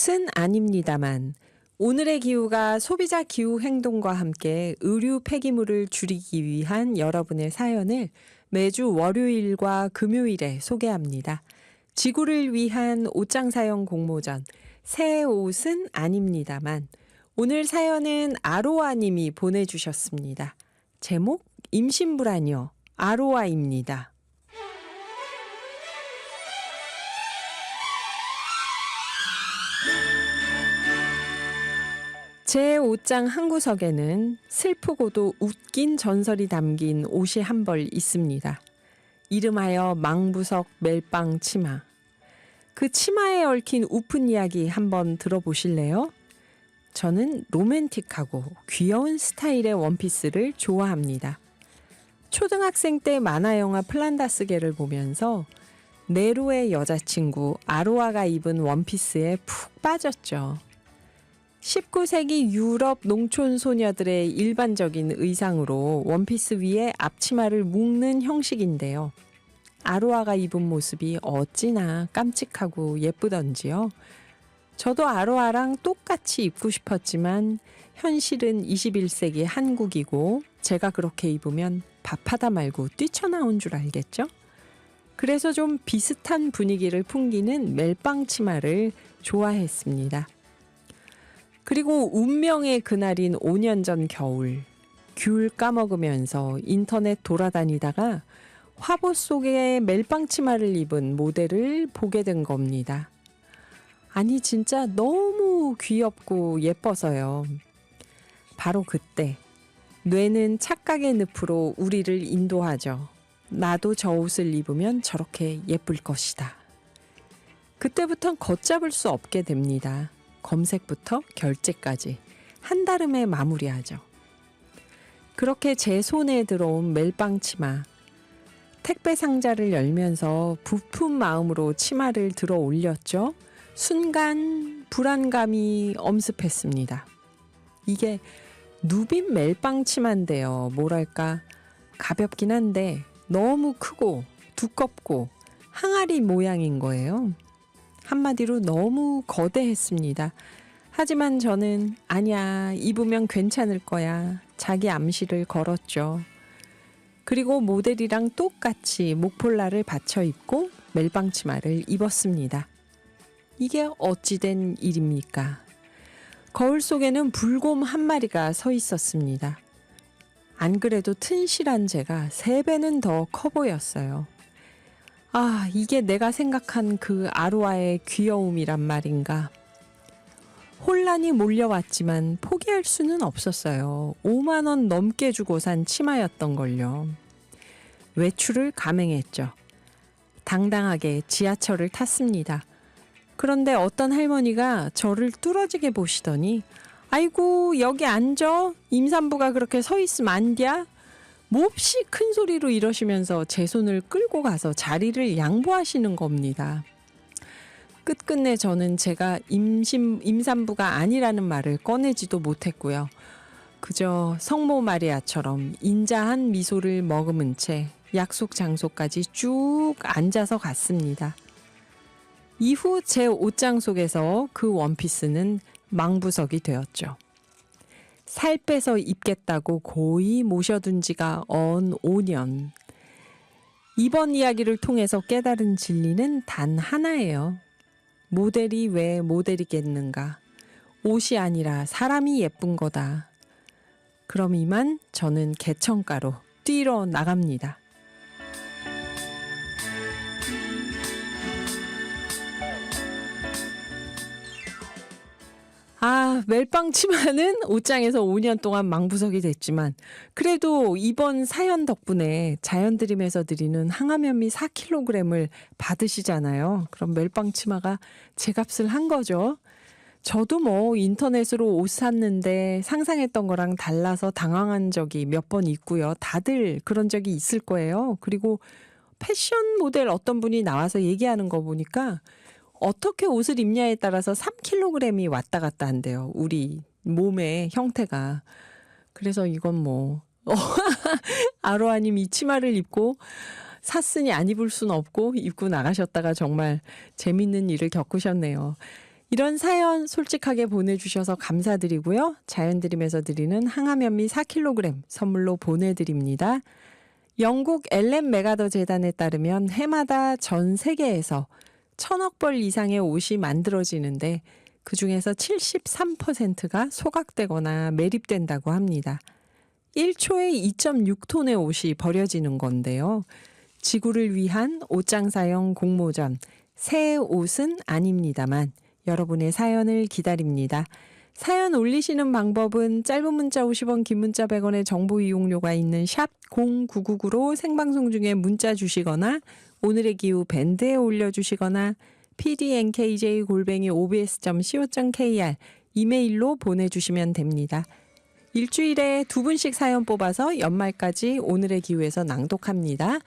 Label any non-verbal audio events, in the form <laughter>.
옷은 아닙니다만 오늘의 기후가 소비자 기후 행동과 함께 의류 폐기물을 줄이기 위한 여러분의 사연을 매주 월요일과 금요일에 소개합니다. 지구를 위한 옷장 사용 공모전 새 옷은 아닙니다만 오늘 사연은 아로아 님이 보내주셨습니다. 제목 임신불안요 아로아입니다. 제 옷장 한 구석에는 슬프고도 웃긴 전설이 담긴 옷이 한 벌 있습니다. 이름하여 망부석 멜빵 치마. 그 치마에 얽힌 우픈 이야기 한번 들어보실래요? 저는 로맨틱하고 귀여운 스타일의 원피스를 좋아합니다. 초등학생 때 만화 영화 플란다스계를 보면서 네로의 여자친구 아로아가 입은 원피스에 푹 빠졌죠. 19세기 유럽 농촌 소녀들의 일반적인 의상으로 원피스 위에 앞치마를 묶는 형식인데요. 아로아가 입은 모습이 어찌나 깜찍하고 예쁘던지요. 저도 아로아랑 똑같이 입고 싶었지만 현실은 21세기 한국이고 제가 그렇게 입으면 밥하다 말고 뛰쳐나온 줄 알겠죠? 그래서 좀 비슷한 분위기를 풍기는 멜빵 치마를 좋아했습니다. 그리고 운명의 그날인 5년 전 겨울 귤 까먹으면서 인터넷 돌아다니다가 화보 속에 멜빵 치마를 입은 모델을 보게 된 겁니다. 아니 진짜 너무 귀엽고 예뻐서요. 바로 그때 뇌는 착각의 늪으로 우리를 인도하죠. 나도 저 옷을 입으면 저렇게 예쁠 것이다. 그때부턴 걷잡을 수 없게 됩니다. 검색부터 결제까지 한달음에 마무리하죠. 그렇게 제 손에 들어온 멜빵 치마. 택배 상자를 열면서 부푼 마음으로 치마를 들어 올렸죠. 순간 불안감이 엄습했습니다. 이게 누빈 멜빵 치마인데요. 뭐랄까 가볍긴 한데 너무 크고 두껍고 항아리 모양인 거예요. 한마디로 너무 거대했습니다. 하지만 저는 아니야 입으면 괜찮을 거야 자기 암시를 걸었죠. 그리고 모델이랑 똑같이 목폴라를 받쳐 입고 멜빵 치마를 입었습니다. 이게 어찌된 일입니까? 거울 속에는 불곰 한 마리가 서 있었습니다. 안 그래도 튼실한 제가 세 배는 더 커 보였어요. 아, 이게 내가 생각한 그 아로아의 귀여움이란 말인가. 혼란이 몰려왔지만 포기할 수는 없었어요. 5만원 넘게 주고 산 치마였던 걸요. 외출을 감행했죠. 당당하게 지하철을 tas습니다. 그런데 어떤 할머니가 저를 뚫어지게 보시더니 아이고 여기 앉아 임산부가 그렇게 서 있으면 안 돼? 몹시 큰 소리로 이러시면서 제 손을 끌고 가서 자리를 양보하시는 겁니다. 끝끝내 저는 제가 임신 임산부가 아니라는 말을 꺼내지도 못했고요. 그저 성모 마리아처럼 인자한 미소를 머금은 채 약속 장소까지 쭉 앉아서 갔습니다. 이후 제 옷장 속에서 그 원피스는 망부석이 되었죠. 살 빼서 입겠다고 고이 모셔둔 지가 언 5년. 이번 이야기를 통해서 깨달은 진리는 단 하나예요. 모델이 왜 모델이겠는가? 옷이 아니라 사람이 예쁜 거다. 그럼 이만 저는 개천가로 뛰러 나갑니다. 아, 멜빵 치마는 옷장에서 5년 동안 망부석이 됐지만 그래도 이번 사연 덕분에 자연드림에서 드리는 항암현미 4kg을 받으시잖아요. 그럼 멜빵 치마가 제 값을 한 거죠. 저도 뭐 인터넷으로 옷 샀는데 상상했던 거랑 달라서 당황한 적이 몇 번 있고요. 다들 그런 적이 있을 거예요. 그리고 패션 모델 어떤 분이 나와서 얘기하는 거 보니까 어떻게 옷을 입냐에 따라서 3kg이 왔다 갔다 한대요. 우리 몸의 형태가. 그래서 이건 뭐 <laughs> 아로아님 이 치마를 입고 샀으니 안 입을 순 없고 입고 나가셨다가 정말 재밌는 일을 겪으셨네요. 이런 사연 솔직하게 보내주셔서 감사드리고요. 자연드림에서 드리는 항암현미 4kg 선물로 보내드립니다. 영국 엘렌 메가더 재단에 따르면 해마다 전 세계에서 천억 벌 이상의 옷이 만들어지는데 그 중에서 73%가 소각되거나 매립된다고 합니다. 1초에 2.6톤의 옷이 버려지는 건데요. 지구를 위한 옷장사용 공모전 새 옷은 아닙니다만 여러분의 사연을 기다립니다. 사연 올리시는 방법은 짧은 문자 50원, 긴 문자 100원의 정보 이용료가 있는 샵 0999로 생방송 중에 문자 주시거나 오늘의 기후 밴드에 올려주시거나 pdnkj 골뱅이 obs.co.kr 이메일로 보내주시면 됩니다. 일주일에 두 분씩 사연 뽑아서 연말까지 오늘의 기후에서 낭독합니다.